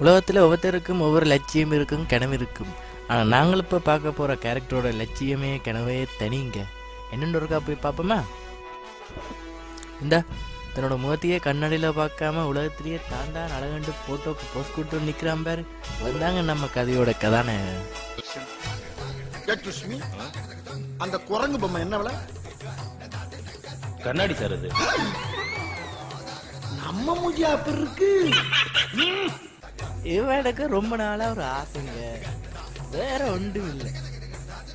உலகத்தில் ஒவ்வொருத்தருக்கும் ஒவ்வொரு லட்சியம் இருக்கும் கனவு இருக்கும். ஆனால் நாங்கள் இப்போ பார்க்க போகிற கேரக்டரோட லட்சியமே கனவே தனிங்க. என்னென்னு ஒருக்கா போய் பார்ப்போமா? இந்த தன்னோட முகத்தையே கண்ணாடியில் பார்க்காம உலகத்திலேயே தான் தான் அழகண்டு போட்டோக்கு போஸ்ட் கொடுத்து நிற்கிறான் பாரு. வந்தாங்க நம்ம கதையோட லட்சுமி அந்த குரங்கு பொம்மை என்ன விலை? கண்ணாடி சார் அது. நம்ம மூஞ்சியா அப்படி இருக்கு. இவனுக்கு ரொம்ப நாளா ஒரு ஆசைங்க. வேற ஒன்றும் இல்லை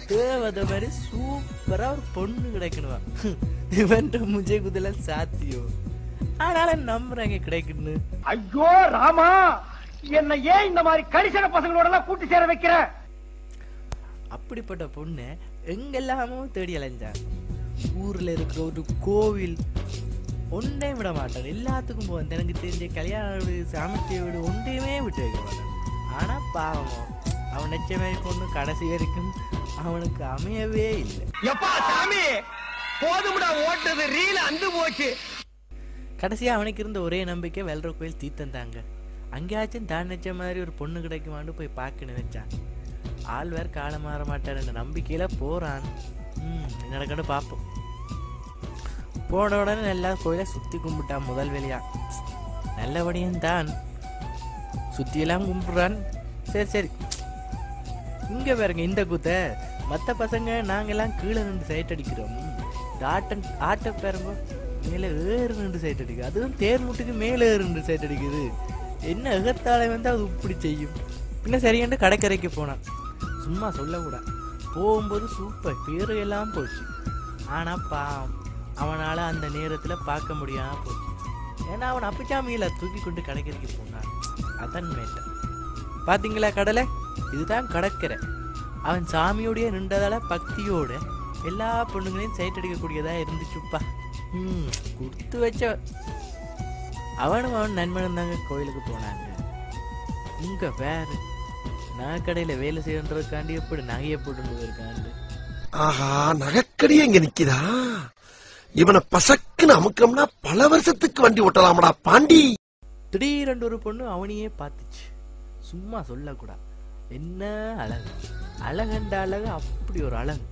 தேவதை மாதிரி சூப்பரா ஒரு பொண்ணு கிடைக்கணுமா? இவன் முஜை குதில சாத்தியம் ஆனாலும் நம்புறாங்க கிடைக்குன்னு ஐயோ ராமா! என்ன ஏன் இந்த மாதிரி கரிசன பசங்களோட எல்லாம் கூட்டி சேர வைக்கிற? அப்படிப்பட்ட பொண்ணை எங்கெல்லாமோ தேடி அலைஞ்சான் ஊர்ல இருக்கிற ஒரு கோவில் ஒன்றே விட மாட்டான் எல்லாத்துக்கும் போவான் எனக்கு தெரிஞ்ச கல்யாண வீடு சாமர்த்திய வீடு ஒன்றையுமே விட்டு வைக்க மாட்டான் ஆனா பாவம் அவன் நிச்சய மாதிரி பொண்ணு கடைசி வரைக்கும் அவனுக்கு அமையவே இல்லை. எப்பா சாமி? போதும்டா ஓட்டது ரீல அந்து போச்சு. கடைசியா அவனுக்கு இருந்த ஒரே நம்பிக்கை வெல்ற கோயில் தீத்தந்தாங்க அங்கேயாச்சும் தான் நினைச்ச மாதிரி ஒரு பொண்ணு கிடைக்குமான்னு போய் பார்க்க நினைச்சான். ஆள் வேற காலம் மாற மாட்டாருன்ற நம்பிக்கையில போறான். ம் நடக்கணும் பார்ப்போம். போன உடனே நல்லா கோயிலை சுத்தி கும்பிட்டான் முதல் வேலையா? நல்லபடியும் தான். சுத்தியெல்லாம் கும்பிடுறான். சரி சரி. இங்க பாருங்க இந்த கூத்த. மத்த பசங்க நாங்கெல்லாம் கீழே நின்று சைட் அடிக்கிறோம். ஆட்டன் ஆட்ட பாருங்க. மேலே ஏறு நின்று சைட் அடிக்குது. அதுவும் தேர் முட்டுக்கு மேலே ஏறு நின்று சைட் அடிக்குது. என்ன எகத்தாழை வந்து அது இப்படி செய்யும்? பின்ன சரியாண்டு கடற்கரைக்கு போனான். சும்மா சொல்லக்கூடாது. போகும்போது சூப்பர் பேரு எல்லாம் போச்சு. ஆனா பா அவனால அந்த நேரத்துல பார்க்க முடியாமல் போச்சு. ஏன்னா அவன் அப்பிச்சாமியில் தூக்கி கொண்டு கடற்கரைக்கு போனான். அதான் மேட்டன் பார்த்தீங்களா கடலை? இதுதான் கடற்கரை. அவன் சாமியோடைய நின்றதால பக்தியோட எல்லா பொண்ணுங்களையும் சைட் அடிக்கக்கூடியதா இருந்துச்சுப்பா. ம் கொடுத்து வச்ச அவனும் அவன் நண்பனும் தாங்க கோயிலுக்கு போனாங்க. இங்க வேற. நகைக்கடையில் வேலை செய்யறதுக்காண்டி எப்படி நகையை போட்டு இருக்காண்டு ஆஹா நகைக்கடையே இங்கே நிக்குதா? இவனை பசக்குன்னு அமுக்கம்னா பல வருஷத்துக்கு வண்டி ஓட்டலாமடா பாண்டி. திடீரென்று ஒரு பொண்ணு அவனையே பார்த்துச்சு. சும்மா சொல்லக்கூடாது என்ன அழகு? அழகண்ட அழகு அப்படி ஒரு அழகு.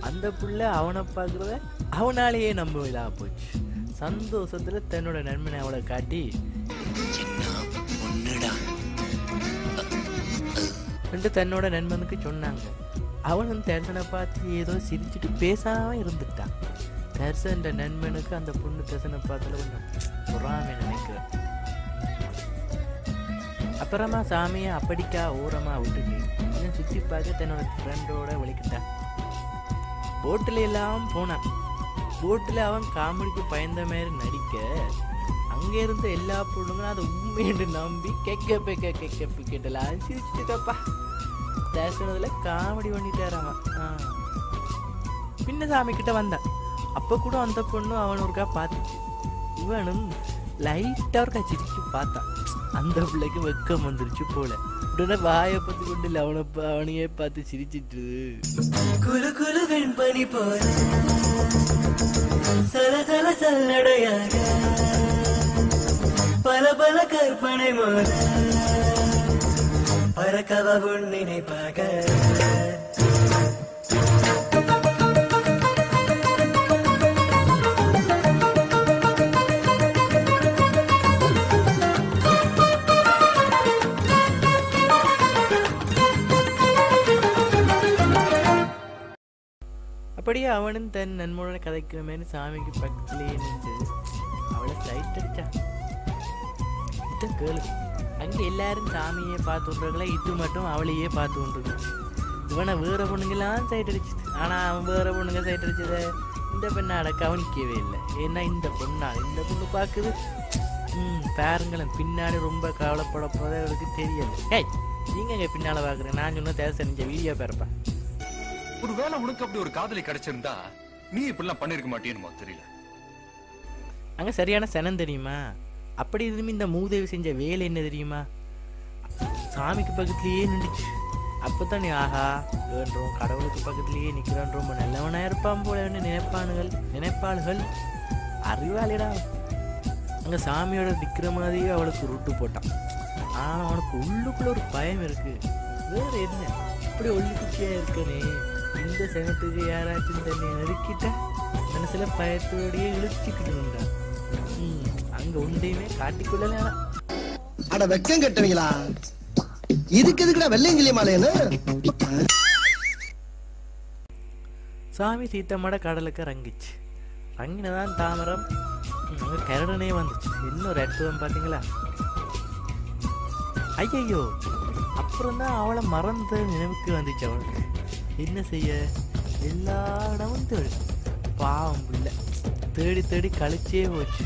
அந்த புள்ள அவனை பார்க்கறத அவனாலேயே நம்ப இதாக போச்சு. சந்தோஷத்துல தன்னோட நண்பனை அவளை காட்டி ரெண்டு தன்னோட நண்பனுக்கு சொன்னாங்க. அவனும் தரிசனை பார்த்து ஏதோ சிரிச்சிட்டு பேசாம இருந்துட்டான். தரிசன நண்பனுக்கு அந்த பொண்ணு தர்சனை பார்த்தால கொஞ்சம் பொறாமை நினைக்கிறேன். அப்புறமா சாமியை அப்படிக்கா ஓரமா விட்டுட்டு இன்னும் பார்க்க தன்னோட ஃப்ரெண்டோட விളിக்கிட்டான் போட்டில் எல்லாம் போனான். போட்டில் அவன் காமெடிக்கு பயந்த மாதிரி நடிக்க அங்கே இருந்த எல்லா பொண்ணுங்களும் அதை உண்மைன்னு நம்பி கெக்க பெக்க கெக்க கேட்டலாம் சிரிச்சுட்டுக்கப்பா தரிசனத்துல காமெடி பண்ணிட்டாரு அவன். பின்ன சாமி கிட்ட வந்தான். அப்போ கூட அந்த பொண்ணும் அவன் ஒருக்கா பார்த்துச்சு. இவனும் லைட்டாக ஒருக்கா சிரிச்சு பார்த்தான் அந்த பிள்ளைக்கு வெக்கம் வந்துருச்சு போல. உடனே வாயை பத்தி கொண்டு இல்லை அவனை அவனையே பார்த்து சிரிச்சிட்டு. குலு குலு வெண்பனி போல. சல சல சல்லடையாக. பல பல கற்பனை மோத. பறக்கவ உன் நினைப்பாக அப்படியே அவனும் தன் நண்பனோட கதைக்கிற மாதிரி சாமிக்கு பக்கத்துலேயே நின்று அவளை சைட் அடிச்சா இத கேளு. அங்கே எல்லாரும் சாமியே பார்த்து விட்றாங்களா இது மட்டும் அவளையே பார்த்து கொண்டிருக்கு இவனை வேற பொண்ணுங்கெல்லாம் சைட் அடிச்சுது ஆனால் அவன் வேறு பொண்ணுங்க சைட் அடிச்சத இந்த பெண்ணாட கவனிக்கவே இல்லை. ஏன்னா இந்த பொண்ணா இந்த பொண்ணு பார்க்குது. ம் பாருங்களேன் பின்னாடி ரொம்ப கவலைப்பட போத அவளுக்கு தெரியல. ஏய் நீங்கள் இங்க பின்னால் பார்க்குறேன் நான் சொன்ன தேவை செஞ்ச வீடியோ பேரப்பா. ஒருவேளை உனக்கு அப்படி ஒரு காதலி கிடைச்சிருந்தா நீ இப்படிலாம் பண்ணிருக்க மாட்டேன்னு தெரியல. அங்க சரியான சனம் தெரியுமா? அப்படி இருந்தும் இந்த மூதேவி செஞ்ச வேலை என்ன தெரியுமா? சாமிக்கு பக்கத்துலயே நின்றுச்சு அப்பதான் நீ ஆஹா வேண்டோம் கடவுளுக்கு பக்கத்துலயே நிக்கிறான் ரொம்ப நல்லவனா இருப்பான் போல நினைப்பானுகள் நினைப்பாளுகள். அறிவாளிடா. அங்க சாமியோட நிக்கிற மாதிரியே அவளுக்கு ருட்டு போட்டான். ஆனா அவனுக்கு உள்ளுக்குள்ள ஒரு பயம் இருக்கு. வேற என்ன? இப்படி ஒல்லிக்குச்சியா இருக்கனே. இந்த சனத்துக்கு யாராச்சும் தன்னை நெருக்கிட்டா மனசுல பயத்தோடயே இழுச்சிக்கிட்டு ம் அங்க உண்டையுமே காட்டிக்கொள்ளலாம் அட வெக்கம் கட்டுவீங்களா? இதுக்கு எதுக்குடா வெள்ளையங்கிலி மாலையன்னு சாமி சீத்தம்மட கடலுக்கு இறங்கிச்சு. இறங்கினதான் தாமரம் கரடனே வந்துச்சு. இன்னொரு அற்புதம் பார்த்தீங்களா ஐயையோ அப்புறம் தான் அவளை மறந்த நினைவுக்கு வந்துச்சு அவளுக்கு. என்ன செய்ய? எல்லா இடமும் தேடி. பாவம் பிள்ளை. தேடி தேடி கழிச்சே போச்சு.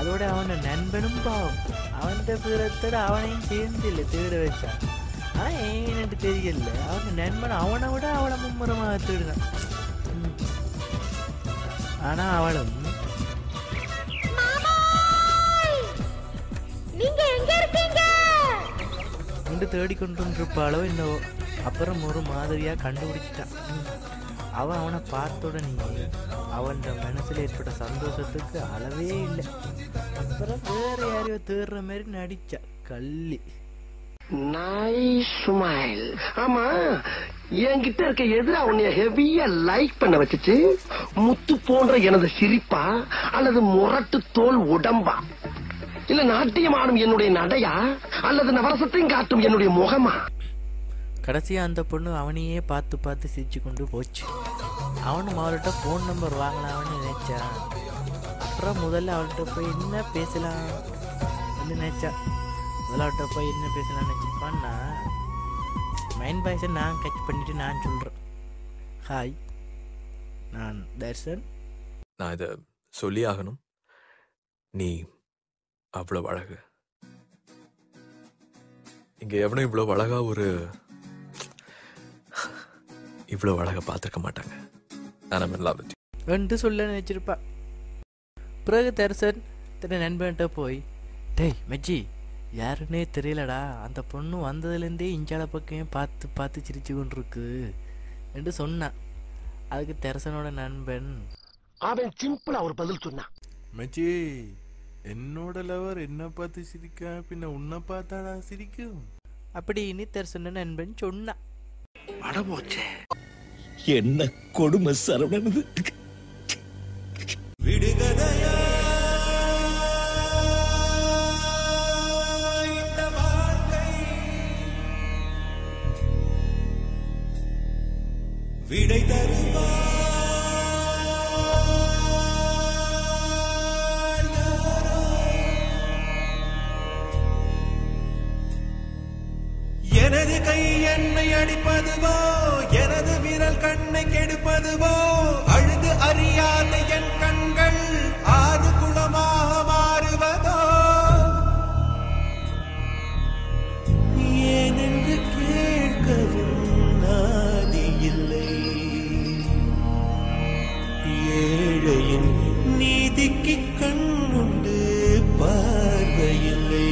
அதோட அவன நண்பனும் பாவம். அவன் பீரத்தோட அவனையும் சேர்ந்து இல்லை தேட வச்சான் ஆனா ஏன்னு தெரியல. அவன் நண்பன் அவனை விட அவளை மும்முரமாக தேடினான் ம். ஆனா அவளும் நீங்க எங்க இருக்கீங்க? கொண்டு தேடிக்கொண்டிருப்பாளோ என்னவோ. அப்புறம் ஒரு மாதிரியா கண்டுபிடிச்சிட்டான். அவன் அவனை பார்த்த உடனே அவன் மனசுல ஏற்பட்ட சந்தோஷத்துக்கு அளவே இல்லை. அப்புறம் வேற யாரையோ தேடுற மாதிரி நடிச்சா கள்ளி. நைஸ் ஸ்மைல் ஆமா என்கிட்ட இருக்க எதிரா உன்னைய ஹெவியா லைக் பண்ண வச்சுச்சு. முத்து போன்ற எனது சிரிப்பா அல்லது முரட்டு தோல் உடம்பா? இல்ல நாட்டியம் ஆடும் என்னுடைய நடையா? அல்லது நவரசத்தையும் காட்டும் என்னுடைய முகமா? கடைசியாக அந்த பொண்ணு அவனையே பார்த்து பார்த்து சிரிச்சு கொண்டு போச்சு. அவனும் அவள்கிட்ட ஃபோன் நம்பர் வாங்கலாம்னு நினைச்சான். அப்புறம் முதல்ல அவள்கிட்ட போய் என்ன பேசலாம்? நினைச்சான். முதல்ல அவள்கிட்ட போய் என்ன பேசலாம்னு நினச்சிப்பான்னா மைண்ட் பாய்ஸை நான் கட்ச் பண்ணிவிட்டு நான் சொல்கிறேன் ஹாய் நான் தர்ஷன். நான் இதை சொல்லி ஆகணும். நீ அவ்வளோ அழகு. இங்கே எவனும் இவ்வளோ அழகாக ஒரு இவ்வளவு அழகா பார்த்திருக்க மாட்டாங்க. Love with you. என்று சொல்ல நினைச்சிருப்பா. பிறகு தரிசன் தன் நண்பன்கிட்ட போய் டேய் மெஜ்ஜி யாருன்னே தெரியலடா. அந்த பொண்ணு வந்ததுலேருந்தே இஞ்சால பக்கமே பார்த்து பார்த்து சிரிச்சு கொண்டிருக்கு. என்று சொன்னான். அதுக்கு தெரசனோட நண்பன். அவன் சிம்பிளா ஒரு பதில் சொன்னான் மச்சி என்னோட லவர் என்ன பார்த்து சிரிக்கா பின்ன உன்னை பார்த்தாடா சிரிக்கும். அப்படின்னு தெரசன நண்பன் சொன்னான். அடபோச்சே என்ன கொடுமை சரவணனது விடை தருவார் கெடுப்பதுவோ அழுது அறியாத என் கண்கள் ஆறு குளமாக மாறுவதோ? ஏனென்று கேட்கவும் நாதி இல்லை? ஏழையின் நீதிக்கு கண்ணுண்டு பார்வையில்லை.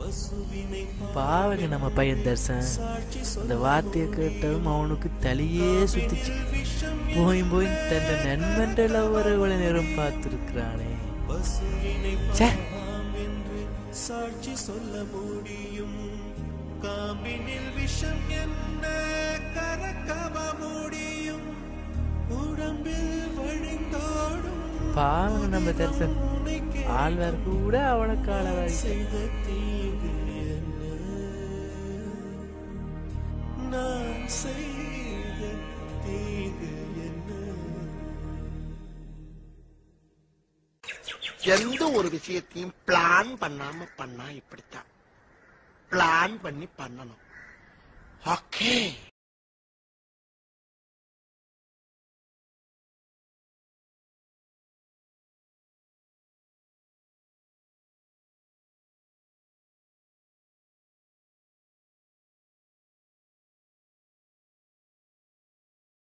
பசுவினை பாவங்க நம்ம பையன் தர்சன். இந்த வார்த்தையை கேட்டதும் அவனுக்கு தலையே சுத்திச்சு. போய் போய் தன் நண்பன் லவ்வர் இவ்வளவு நேரம் பார்த்துருக்கிறானே. சாட்சி சொல்ல முடியும். காம்பினில் விஷம் என்ன கறக்கவ முடியும். உடம்பில் வழிந்தோடும் பாவங்க நம்ம தரிசன். ஆழ்வார் கூட அவனை காலவாய் செய்த தீங்கு எந்த ஒரு விஷயத்தையும் பிளான் பண்ணாம பண்ணா இப்படித்தான். பிளான் பண்ணி பண்ணணும். ஓகே